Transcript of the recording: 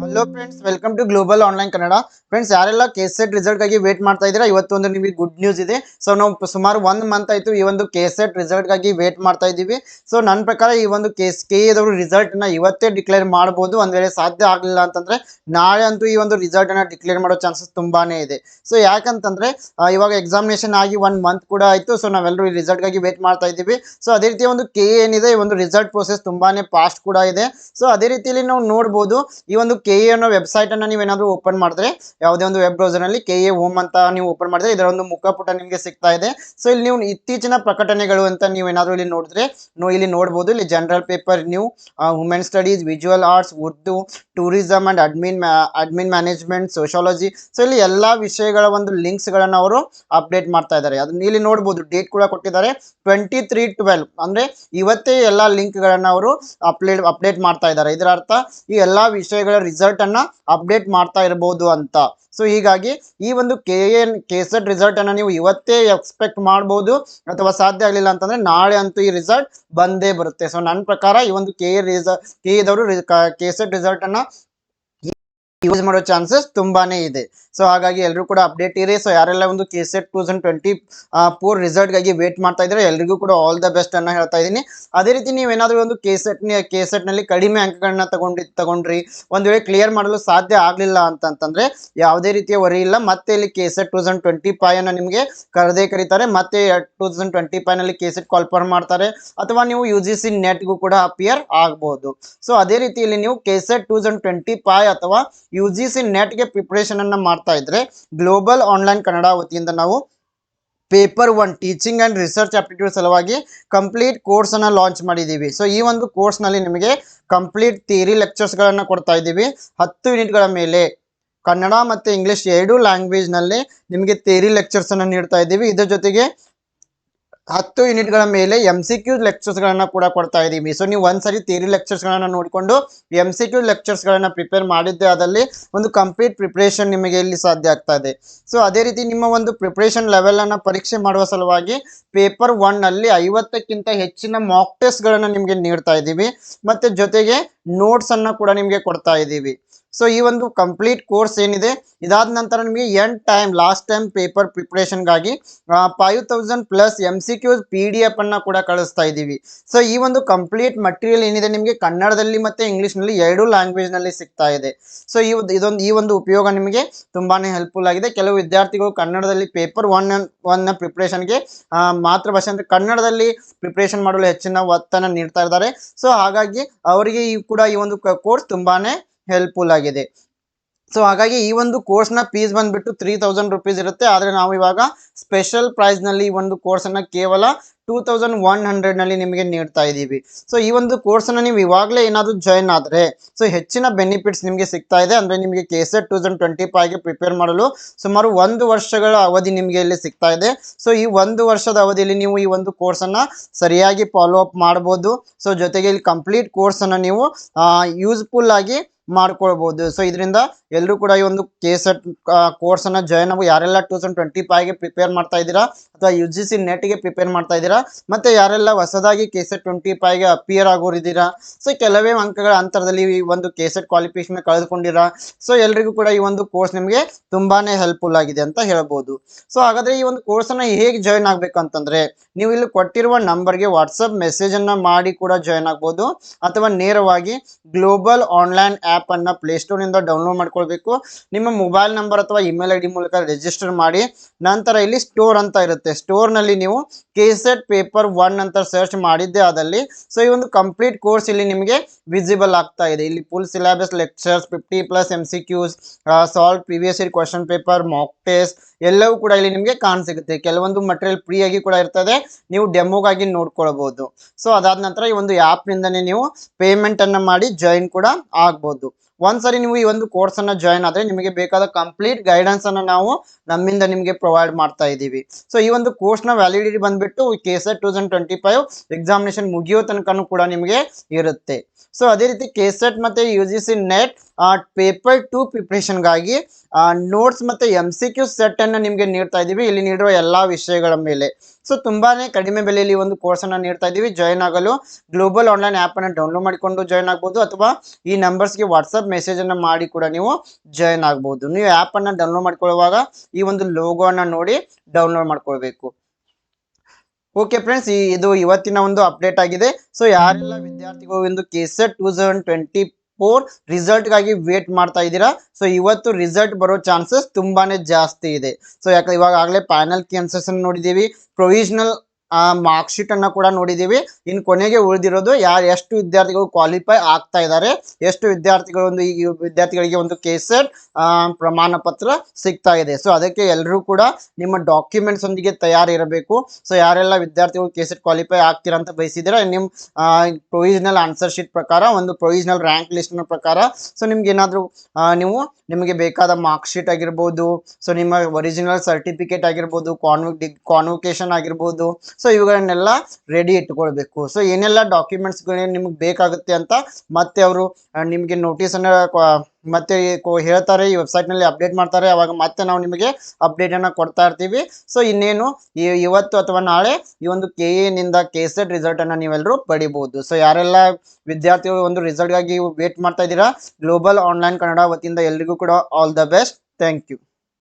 Hello friends welcome to global online Kannada friends ಯಾರೆಲ್ಲ K SET ರಿಸಲ್ಟ್ಗಾಗಿ wait ಮಾಡ್ತಾ ಇದ್ದೀರಾ, ಇವತ್ತೊಂದು ನಿಮಗೆ ಗುಡ್ ನ್ಯೂಸ್ ಇದೆ. ಸೊ ನಾವು ಸುಮಾರು ಒಂದು ಮಂತ್ ಆಯಿತು ಈ ಒಂದು ಕೆ ಸೆಟ್ ರಿಸಲ್ಟ್ಗಾಗಿ ವೇಟ್ ಮಾಡ್ತಾ ಇದ್ದೀವಿ. ಸೊ ನನ್ನ ಪ್ರಕಾರ ಈ ಒಂದು ಕೇಸ್ ಕೆ ಎದವರು ರಿಸಲ್ಟ್ನ ಇವತ್ತೇ ಡಿಕ್ಲೇರ್ ಮಾಡ್ಬೋದು. ಒಂದು ವೇಳೆ ಸಾಧ್ಯ ಆಗಲಿಲ್ಲ ಅಂತಂದರೆ ನಾಳೆ ಅಂತೂ ಈ ಒಂದು ರಿಸಲ್ಟನ್ನು ಡಿಕ್ಲೇರ್ ಮಾಡೋ ಚಾನ್ಸಸ್ ತುಂಬಾ ಇದೆ. ಸೊ ಯಾಕಂತಂದರೆ ಇವಾಗ ಎಕ್ಸಾಮಿನೇಷನ್ ಆಗಿ ಒನ್ ಮಂತ್ ಕೂಡ ಆಯಿತು. ಸೊ ನಾವೆಲ್ಲರೂ ಈ ರಿಸಲ್ಟ್ಗಾಗಿ ವೇಟ್ ಮಾಡ್ತಾ ಇದ್ದೀವಿ. ಸೊ ಅದೇ ರೀತಿ ಒಂದು ಕೆ ಏನಿದೆ, ಈ ಒಂದು ರಿಸಲ್ಟ್ ಪ್ರೋಸೆಸ್ ತುಂಬಾ ಫಾಸ್ಟ್ ಕೂಡ ಇದೆ. ಸೊ ಅದೇ ರೀತಿಯಲ್ಲಿ ನಾವು ನೋಡ್ಬೋದು, ಈ ಒಂದು ಕೆ ಎ ಅನ್ನೋ ವೆಬ್ಸೈಟ್ ಅನ್ನ ನೀವು ಏನಾದ್ರು ಓಪನ್ ಮಾಡಿದ್ರೆ, ಯಾವುದೇ ಒಂದು ವೆಬ್ ಬ್ರೌಸರ್ನಲ್ಲಿ ಕೆ ಎ ಹೋಮ್ ಅಂತ ನೀವು ಓಪನ್ ಮಾಡಿದ್ರೆ ಇದರ ಒಂದು ಮುಖಪುಟ ನಿಮಗೆ ಸಿಗ್ತಾ ಇದೆ. ಸೊ ಇಲ್ಲಿ ನೀವು ಇತ್ತೀಚಿನ ಪ್ರಕಟಣೆಗಳು ಅಂತ ನೀವು ಏನಾದ್ರು ಇಲ್ಲಿ ನೋಡಿದ್ರೆ ಇಲ್ಲಿ ನೋಡಬಹುದು ಇಲ್ಲಿ general paper new women studies visual arts Urdu tourism and admin admin management, sociology so ಇಲ್ಲಿ ಎಲ್ಲ ವಿಷಯಗಳ ಒಂದು ಲಿಂಕ್ಸ್ಗಳನ್ನು ಅವರು ಅಪ್ಡೇಟ್ ಮಾಡ್ತಾ ಇದ್ದಾರೆ. ಅದನ್ನ ಇಲ್ಲಿ ನೋಡ್ಬೋದು, ಡೇಟ್ ಕೂಡ ಕೊಟ್ಟಿದ್ದಾರೆ. ಟ್ವೆಂಟಿ ತ್ರೀ ಟ್ವೆಲ್ವ್ ಅಂದರೆ ಇವತ್ತೇ ಎಲ್ಲ ಲಿಂಕ್ಗಳನ್ನು ಅವರು ಅಪ್ಡೇಟ್ ಅಪ್ಡೇಟ್ ಮಾಡ್ತಾ ಇದ್ದಾರೆ. ಇದರ ಅರ್ಥ ಈ ಎಲ್ಲ ವಿಷಯಗಳ ರಿಸಲ್ಟ್ ಅನ್ನ ಅಪ್ಡೇಟ್ ಮಾಡ್ತಾ ಇರಬಹುದು ಅಂತ. ಸೊ ಹೀಗಾಗಿ ಈ ಒಂದು ಕೆ ಎನ್ ಕೆಸಡ್ ರಿಸಲ್ಟ್ ಅನ್ನು ನೀವು ಇವತ್ತೇ ಎಕ್ಸ್ಪೆಕ್ಟ್ ಮಾಡಬಹುದು ಅಥವಾ ಸಾಧ್ಯ ಆಗಲಿಲ್ಲ ಅಂತಂದ್ರೆ ನಾಳೆ ಅಂತೂ ಈ ರಿಸಲ್ಟ್ ಬಂದೇ ಬರುತ್ತೆ. ಸೊ ನನ್ನ ಪ್ರಕಾರ ಈ ಒಂದು ಕೆ ಎ ರಿಸ ಕೆ ಎದವರು ಕೆಸಡ್ ರಿಸಲ್ಟ್ ಅನ್ನ ಯೂಸ್ ಮಾಡೋ ಚಾನ್ಸಸ್ ತುಂಬಾನೇ ಇದೆ. ಸೊ ಹಾಗಾಗಿ ಎಲ್ಲರೂ ಕೂಡ ಅಪ್ಡೇಟ್ ಇರಿ. ಸೊ ಯಾರೆಲ್ಲ ಒಂದು K SET two thousand twenty result ರಿಸಲ್ಟ್ಗಾಗಿ wait ಮಾಡ್ತಾ ಇದ್ದಾರೆ ಎಲ್ರಿಗೂ ಕೂಡ ಆಲ್ ದ ಬೆಸ್ಟ್ ಅನ್ನ ಹೇಳ್ತಾ ಇದ್ದೀನಿ. ಅದೇ ರೀತಿ ನೀವೇನಾದರೂ ಒಂದು ಕೆ ಸೆಟ್ ಕೆ ಕಡಿಮೆ ಅಂಕಗಳನ್ನ ತಗೊಂಡಿ, ತಗೊಂಡ್ರಿ. ಒಂದು ವೇಳೆ ಕ್ಲಿಯರ್ ಮಾಡಲು ಸಾಧ್ಯ ಆಗಲಿಲ್ಲ ಅಂತಂತಂದ್ರೆ ಯಾವುದೇ ರೀತಿಯ ವರಿ ಇಲ್ಲ. ಮತ್ತೆ ಇಲ್ಲಿ K SET two thousand twenty five ಅನ್ನ ನಿಮಗೆ ಕರೆದೇ ಕರೀತಾರೆ. ಮತ್ತೆ ಟೂ ತೌಸಂಡ್ ಟ್ವೆಂಟಿ ಫೈವ್ನಲ್ಲಿ ಕೆ ಸೆಟ್ ಕಾಲ್ಫರ್ ಮಾಡ್ತಾರೆ. ಅಥವಾ ನೀವು ಯು ಜಿ ಸಿ ನೆಟ್ಗೂ ಕೂಡ ಅಪಿಯರ್ ಆಗ್ಬೋದು. ಸೊ ಅದೇ ರೀತಿಯಲ್ಲಿ ನೀವು K SET two thousand twenty five ಅಥವಾ ಯು ಜಿ ಸಿ ನೆಟ್ಗೆ ಪ್ರಿಪ್ರೇಷನ್ ಅನ್ನ ಮಾಡ್ತಾ ಇದ್ರೆ ಗ್ಲೋಬಲ್ ಆನ್ಲೈನ್ ಕನ್ನಡ ವತಿಯಿಂದ ನಾವು paper one teaching and research aptitude ಸಲುವಾಗಿ ಕಂಪ್ಲೀಟ್ ಕೋರ್ಸನ್ನು ಲಾಂಚ್ ಮಾಡಿದ್ದೀವಿ ಸೊ ಈ ಒಂದು ಕೋರ್ಸ್ನಲ್ಲಿ ನಿಮಗೆ ಕಂಪ್ಲೀಟ್ ಥಿಯರಿ ಲೆಕ್ಚರ್ಸ್ಗಳನ್ನು ಕೊಡ್ತಾ ಇದ್ದೀವಿ. ಹತ್ತು ಯೂನಿಟ್ಗಳ ಮೇಲೆ ಕನ್ನಡ ಮತ್ತು ಇಂಗ್ಲೀಷ್ ಎರಡೂ ಲ್ಯಾಂಗ್ವೇಜ್ನಲ್ಲಿ ನಿಮಗೆ ಥಿಯರಿ ಲೆಕ್ಚರ್ಸನ್ನು ನೀಡ್ತಾ ಇದ್ದೀವಿ. ಇದರ ಜೊತೆಗೆ ಹತ್ತು ಯೂನಿಟ್ಗಳ ಮೇಲೆ ಎಂ ಸಿ ಕ್ಯೂ ಲೆಕ್ಚರ್ಸ್ಗಳನ್ನು ಕೂಡ ಕೊಡ್ತಾ ಇದ್ದೀವಿ ಸೊ ನೀವು ಒಂದ್ಸರಿ ಥಿಯರಿ ಲೆಕ್ಚರ್ಸ್ಗಳನ್ನು ನೋಡಿಕೊಂಡು ಎಂ ಸಿ ಕ್ಯೂ ಲೆಕ್ಚರ್ಸ್ಗಳನ್ನು ಪ್ರಿಪೇರ್ ಮಾಡಿದ್ದೆ ಅದರಲ್ಲಿ ಒಂದು ಕಂಪ್ಲೀಟ್ ಪ್ರಿಪ್ರೇಷನ್ ನಿಮಗೆ ಇಲ್ಲಿ ಸಾಧ್ಯ ಆಗ್ತಾ ಇದೆ. ಸೊ ಅದೇ ರೀತಿ ನಿಮ್ಮ ಒಂದು ಪ್ರಿಪ್ರೇಷನ್ ಲೆವೆಲನ್ನು ಪರೀಕ್ಷೆ ಮಾಡುವ ಸಲುವಾಗಿ ಪೇಪರ್ ಒನ್ನಲ್ಲಿ ಐವತ್ತಕ್ಕಿಂತ ಹೆಚ್ಚಿನ ಮಾಕ್ ಟೆಸ್ಟ್ಗಳನ್ನು ನಿಮಗೆ ನೀಡ್ತಾ ಇದ್ದೀವಿ ಮತ್ತು ಜೊತೆಗೆ ನೋಟ್ಸನ್ನು ಕೂಡ ನಿಮಗೆ ಕೊಡ್ತಾ ಇದ್ದೀವಿ ಸೊ ಈ ಒಂದು ಕಂಪ್ಲೀಟ್ ಕೋರ್ಸ್ ಏನಿದೆ, ಇದಾದ ನಂತರ ನಿಮಗೆ end time last time paper ಪ್ರಿಪ್ರೇಷನ್ಗಾಗಿ five thousand plus M C Qs P D F ಅನ್ನ ಕೂಡ ಕಳಿಸ್ತಾ ಇದ್ದೀವಿ. ಸೊ ಈ ಒಂದು ಕಂಪ್ಲೀಟ್ ಮಟೀರಿಯಲ್ ಏನಿದೆ ನಿಮಗೆ ಕನ್ನಡದಲ್ಲಿ ಮತ್ತು ಇಂಗ್ಲೀಷ್ನಲ್ಲಿ ಎರಡೂ ಲ್ಯಾಂಗ್ವೇಜ್ನಲ್ಲಿ ಸಿಗ್ತಾ ಇದೆ. ಸೊ ಈ ಇದೊಂದು, ಈ ಒಂದು ಉಪಯೋಗ ನಿಮಗೆ ತುಂಬಾ ಹೆಲ್ಪ್ಫುಲ್ ಆಗಿದೆ. ಕೆಲವು ವಿದ್ಯಾರ್ಥಿಗಳು ಕನ್ನಡದಲ್ಲಿ ಪೇಪರ್ ಒನ್ ಒನ್ನ ಪ್ರಿಪ್ರೇಷನ್ಗೆ ಮಾತೃಭಾಷೆ ಅಂದರೆ ಕನ್ನಡದಲ್ಲಿ ಪ್ರಿಪ್ರೇಷನ್ ಮಾಡಲು ಹೆಚ್ಚಿನ ಒತ್ತನ್ನು ನೀಡ್ತಾ ಇದ್ದಾರೆ. ಸೊ ಹಾಗಾಗಿ ಅವರಿಗೆ ಈ ಕೂಡ ಈ ಒಂದು ಕೋರ್ಸ್ ತುಂಬಾನೇ ಹೆಲ್ಪ್ಫುಲ್ ಆಗಿದೆ. ಸೊ ಹಾಗಾಗಿ ಈ ಒಂದು ಕೋರ್ಸ್ನ ಫೀಸ್ ಬಂದ್ಬಿಟ್ಟು ತ್ರೀ ತೌಸಂಡ್ ರುಪೀಸ್ ಇರುತ್ತೆ. ಆದರೆ ನಾವು ಇವಾಗ ಸ್ಪೆಷಲ್ ಪ್ರೈಸ್ನಲ್ಲಿ ಈ ಒಂದು ಕೋರ್ಸನ್ನು ಕೇವಲ ಟೂ ತೌಸಂಡ್ ಒನ್ ಹಂಡ್ರೆಡ್ನಲ್ಲಿ ನಿಮಗೆ ನೀಡ್ತಾ ಇದ್ದೀವಿ. ಸೊ ಈ ಒಂದು ಕೋರ್ಸನ್ನು ನೀವು ಇವಾಗಲೇ ಏನಾದರೂ ಜಾಯ್ನ್ ಆದರೆ ಸೊ ಹೆಚ್ಚಿನ ಬೆನಿಫಿಟ್ಸ್ ನಿಮಗೆ ಸಿಗ್ತಾ ಇದೆ. ಅಂದರೆ ನಿಮಗೆ K SET two thousand twenty ಫೈವ್ಗೆ prepare ಮಾಡಲು ಸುಮಾರು ಒಂದು ವರ್ಷಗಳ ಅವಧಿ ನಿಮಗೆ ಇಲ್ಲಿ ಸಿಗ್ತಾ ಇದೆ. ಸೊ ಈ ಒಂದು ವರ್ಷದ ಅವಧಿಯಲ್ಲಿ ನೀವು ಈ ಒಂದು ಕೋರ್ಸನ್ನು ಸರಿಯಾಗಿ ಫಾಲೋ ಅಪ್ ಮಾಡ್ಬೋದು. ಸೊ ಜೊತೆಗೆ ಇಲ್ಲಿ ಕಂಪ್ಲೀಟ್ ಕೋರ್ಸನ್ನು ನೀವು ಯೂಸ್ಫುಲ್ ಆಗಿ ಮಾಡ್ಕೊಳ್ಬೋದು. ಸೊ ಇದರಿಂದ ಎಲ್ಲರೂ ಕೂಡ ಈ ಒಂದು ಕೆ ಸೆಟ್ ಅನ್ನ ಜಾಯ್ನ್ ಆಗು ಯಾರೆಲ್ಲ ಟೂ ತೌಸಂಡ್ ಟ್ವೆಂಟಿ ಫೈವ್ಗೆ ಪ್ರಿಪೇರ್ ಮಾಡ್ತಾ ಇದ್ದೀರಾ ಅಥವಾ ಯು ಜಿ ಸಿ ನೆಟ್ಗೆ ಪ್ರಿಪೇರ್ ಮಾಡ್ತಾ ಇದ್ದೀರಾ ಮತ್ತೆ ಯಾರೆಲ್ಲ ಹೊಸದಾಗಿ ಕೆ ಸೆಟ್ ಟ್ವೆಂಟಿ ಫೈವ್ಗೆ ಅಪಿಯರ್ ಆಗೋರಿದ್ದೀರಾ? ಸೊ ಕೆಲವೇ ಅಂಕಗಳ ಅಂತರದಲ್ಲಿ ಈ ಒಂದು ಕೆ ಸೆಟ್ ಕ್ವಾಲಿಫಿಕೇಶನ್ ಕಳೆದುಕೊಂಡಿರಾ? ಸೊ ಎಲ್ರಿಗೂ ಕೂಡ ಈ ಒಂದು ಕೋರ್ಸ್ ನಿಮಗೆ ತುಂಬಾ ಹೆಲ್ಪ್ಫುಲ್ ಆಗಿದೆ ಅಂತ ಹೇಳ್ಬೋದು. ಸೊ ಹಾಗಾದ್ರೆ ಈ ಒಂದು ಕೋರ್ಸನ್ನು ಹೇಗೆ ಜಾಯ್ನ್ ಆಗ್ಬೇಕು ಅಂತಂದ್ರೆ ನೀವು ಇಲ್ಲಿ ಕೊಟ್ಟಿರುವ ನಂಬರ್ಗೆ ವಾಟ್ಸಪ್ ಅನ್ನ ಮಾಡಿ ಕೂಡ ಜಾಯ್ನ್ ಆಗ್ಬೋದು. ಅಥವಾ ನೇರವಾಗಿ ಗ್ಲೋಬಲ್ ಆನ್ಲೈನ್ ಆ್ಯಪನ್ನು ಪ್ಲೇಸ್ಟೋರ್ನಿಂದ ಡೌನ್ಲೋಡ್ ಮಾಡ್ಕೊಳ್ಬೇಕು. ನಿಮ್ಮ ಮೊಬೈಲ್ ನಂಬರ್ ಅಥವಾ ಇಮೇಲ್ ಐ ಮೂಲಕ ರಿಜಿಸ್ಟರ್ ಮಾಡಿ, ನಂತರ ಇಲ್ಲಿ ಸ್ಟೋರ್ ಅಂತ ಇರುತ್ತೆ. ಸ್ಟೋರ್ನಲ್ಲಿ ನೀವು ಕೆ ಸೆಟ್ ಪೇಪರ್ ಒನ್ ಅಂತ ಸರ್ಚ್ ಮಾಡಿದ್ದೆ ಆದಲ್ಲಿ ಸೊ ಈ ಒಂದು ಕಂಪ್ಲೀಟ್ ಕೋರ್ಸ್ ಇಲ್ಲಿ ನಿಮಗೆ ವಿಸಿಬಲ್ ಆಗ್ತಾ ಇದೆ. ಇಲ್ಲಿ full syllabus lectures fifty plus M C Qs solve previous year question paper mock test ಎಲ್ಲವೂ ಕೂಡ ಇಲ್ಲಿ ನಿಮಗೆ ಕಾಣ ಸಿಗುತ್ತೆ ಕೆಲವೊಂದು ಮಟೀರಿಯಲ್ ಫ್ರೀ ಆಗಿ ಕೂಡ ಇರ್ತದೆ. ನೀವು ಡೆಮೋಗಾಗಿ ನೋಡ್ಕೊಳ್ಬಹುದು ಸೊ ಅದಾದ ನಂತರ ಈ ಒಂದು ಆ್ಯಪ್ನಿಂದನೇ ನೀವು ಪೇಮೆಂಟ್ ಅನ್ನ ಮಾಡಿ ಜಾಯಿನ್ ಕೂಡ ಆಗ್ಬಹುದು ಒಂದ್ಸರಿ ನೀವು ಈ ಒಂದು ಕೋರ್ಸನ್ನು ಜಾಯಿನ್ ಆದ್ರೆ ನಿಮಗೆ ಬೇಕಾದ ಕಂಪ್ಲೀಟ್ ಗೈಡೆನ್ಸ್ ಅನ್ನ ನಾವು ನಮ್ಮಿಂದ ನಿಮಗೆ ಪ್ರೊವೈಡ್ ಮಾಡ್ತಾ ಇದ್ದೀವಿ. ಸೊ ಈ ಒಂದು ಕೋರ್ಸ್ನ ವ್ಯಾಲಿಡಿಟಿ ಬಂದ್ಬಿಟ್ಟು KSET two thousand twenty five examination ಮುಗಿಯೋ ತನಕನೂ ಕೂಡ ನಿಮಗೆ ಇರುತ್ತೆ. ಸೊ ಅದೇ ರೀತಿ ಕೆಸೆಟ್ ಮತ್ತು U G C NET paper two ಪ್ರಿಪ್ರೇಷನ್ಗಾಗಿ notes ಮತ್ತು ಎಂ ಸಿ ಕ್ಯೂ ಸೆಟ್ಟನ್ನು ನಿಮಗೆ ನೀಡ್ತಾ ಇದ್ದೀವಿ ಇಲ್ಲಿ ನೀಡುವ ಎಲ್ಲ ವಿಷಯಗಳ ಮೇಲೆ. ಸೊ ತುಂಬಾ ಕಡಿಮೆ ಬೆಲೆಯಲ್ಲಿ ಒಂದು ಕೋರ್ಸನ್ನು ನೀಡ್ತಾ ಇದ್ದೀವಿ ಜಾಯ್ನ್ ಆಗಲು ಗ್ಲೋಬಲ್ ಆನ್ಲೈನ್ ಆ್ಯಪನ್ನು ಡೌನ್ಲೋಡ್ ಮಾಡಿಕೊಂಡು ಜಾಯ್ನ್ ಆಗ್ಬೋದು. ಅಥವಾ ಈ ನಂಬರ್ಸ್ಗೆ ವಾಟ್ಸಪ್ ಮೆಸೇಜನ್ನು ಮಾಡಿ ಕೂಡ ನೀವು ಜಾಯ್ನ್ ಆಗ್ಬೋದು. ನೀವು ಆ್ಯಪನ್ನು ಡೌನ್ಲೋಡ್ ಮಾಡ್ಕೊಳ್ಳುವಾಗ ಈ ಒಂದು ಲೋಗೋವನ್ನು ನೋಡಿ ಡೌನ್ಲೋಡ್ ಮಾಡ್ಕೊಳ್ಬೇಕು. ಓಕೆ ಫ್ರೆಂಡ್ಸ್ ಇದು ಇವತ್ತಿನ ಒಂದು ಅಪ್ಡೇಟ್ ಆಗಿದೆ. ಸೊ ಯಾರೆಲ್ಲ ವಿದ್ಯಾರ್ಥಿಗಳು ಒಂದು K SET two thousand twenty four ರಿಸಲ್ಟ್ಗಾಗಿ wait ಮಾಡ್ತಾ ಇದ್ದೀರಾ? ಸೊ ಇವತ್ತು ರಿಸಲ್ಟ್ ಬರೋ ಚಾನ್ಸಸ್ ತುಂಬಾನೇ ಜಾಸ್ತಿ ಇದೆ. ಸೊ ಯಾಕೆ ಇವಾಗ ಆಗಲೇ ಪ್ಯಾನಲ್ ಕ್ಯಾನ್ಸರ್ಸ್ ನೋಡಿದ್ದೀವಿ. ಪ್ರೊವಿಷನಲ್ ಮಾರ್ಕ್ ಶೀಟ್ ಅನ್ನ ಕೂಡ ನೋಡಿದೀವಿ ಇನ್ನು ಕೊನೆಗೆ ಉಳಿದಿರೋದು ಯಾರು, ಎಷ್ಟು ವಿದ್ಯಾರ್ಥಿಗಳು ಕ್ವಾಲಿಫೈ ಆಗ್ತಾ ಇದ್ದಾರೆ ಎಷ್ಟು ವಿದ್ಯಾರ್ಥಿಗಳು ಒಂದು ಈ ವಿದ್ಯಾರ್ಥಿಗಳಿಗೆ ಒಂದು ಕೇಸೆಟ್ ಪ್ರಮಾಣ ಪತ್ರ ಸಿಗ್ತಾ ಇದೆ. ಸೊ ಅದಕ್ಕೆ ಎಲ್ಲರೂ ಕೂಡ ನಿಮ್ಮ ಡಾಕ್ಯುಮೆಂಟ್ಸ್ ಒಂದಿಗೆ ತಯಾರಿರಬೇಕು. ಸೊ ಯಾರೆಲ್ಲ ವಿದ್ಯಾರ್ಥಿಗಳು ಕೇಸೆಟ್ ಕ್ವಾಲಿಫೈ ಆಗ್ತೀರಾ ಅಂತ ಬಯಸಿದ್ರೆ ನಿಮ್ಮ ಪ್ರೊವಿಷನಲ್ ಆನ್ಸರ್ ಶೀಟ್ ಪ್ರಕಾರ, ಒಂದು ಪ್ರೊವಿಷನಲ್ ರ್ಯಾಂಕ್ ಲಿಸ್ಟ್ನ ಪ್ರಕಾರ. ಸೊ ನಿಮ್ಗೆ ಏನಾದರೂ ನೀವು ನಿಮಗೆ ಬೇಕಾದ ಮಾರ್ಕ್ ಶೀಟ್ ಆಗಿರ್ಬೋದು ಸೊ ನಿಮ್ಮ ಒರಿಜಿನಲ್ ಸರ್ಟಿಫಿಕೇಟ್ ಆಗಿರ್ಬೋದು ಕಾನ್ವಿಕ್ ಡಿ ಆಗಿರ್ಬೋದು ಸೊ ಇವುಗಳನ್ನೆಲ್ಲ ರೆಡಿ ಇಟ್ಕೊಳ್ಬೇಕು ಸೊ ಏನೆಲ್ಲ ಡಾಕ್ಯುಮೆಂಟ್ಸ್ಗಳೇನು ನಿಮಗೆ ಬೇಕಾಗುತ್ತೆ ಅಂತ ಮತ್ತೆ ಅವರು ನಿಮಗೆ ನೋಟಿಸನ್ನು ಮತ್ತೆ ಹೇಳ್ತಾರೆ, ಈ ವೆಬ್ಸೈಟ್ನಲ್ಲಿ ಅಪ್ಡೇಟ್ ಮಾಡ್ತಾರೆ. ಅವಾಗ ಮತ್ತೆ ನಾವು ನಿಮಗೆ ಅಪ್ಡೇಟನ್ನು ಕೊಡ್ತಾ ಇರ್ತೀವಿ. ಸೊ ಇನ್ನೇನು ಇವತ್ತು ಅಥವಾ ನಾಳೆ ಈ ಒಂದು ಕೆ ಎನಿಂದ ಕೆ ಸೆಟ್ ರಿಸಲ್ಟನ್ನು ನೀವೆಲ್ಲರೂ ಪಡಿಬೋದು. ಸೊ ಯಾರೆಲ್ಲ ವಿದ್ಯಾರ್ಥಿಗಳು ಒಂದು ರಿಸಲ್ಟ್ಗಾಗಿ ವೇಟ್ ಮಾಡ್ತಾ ಇದ್ದೀರಾ ಗ್ಲೋಬಲ್ ಆನ್ಲೈನ್ ಕನ್ನಡ ವತಿಯಿಂದ ಎಲ್ರಿಗೂ ಕೂಡ all the best thank you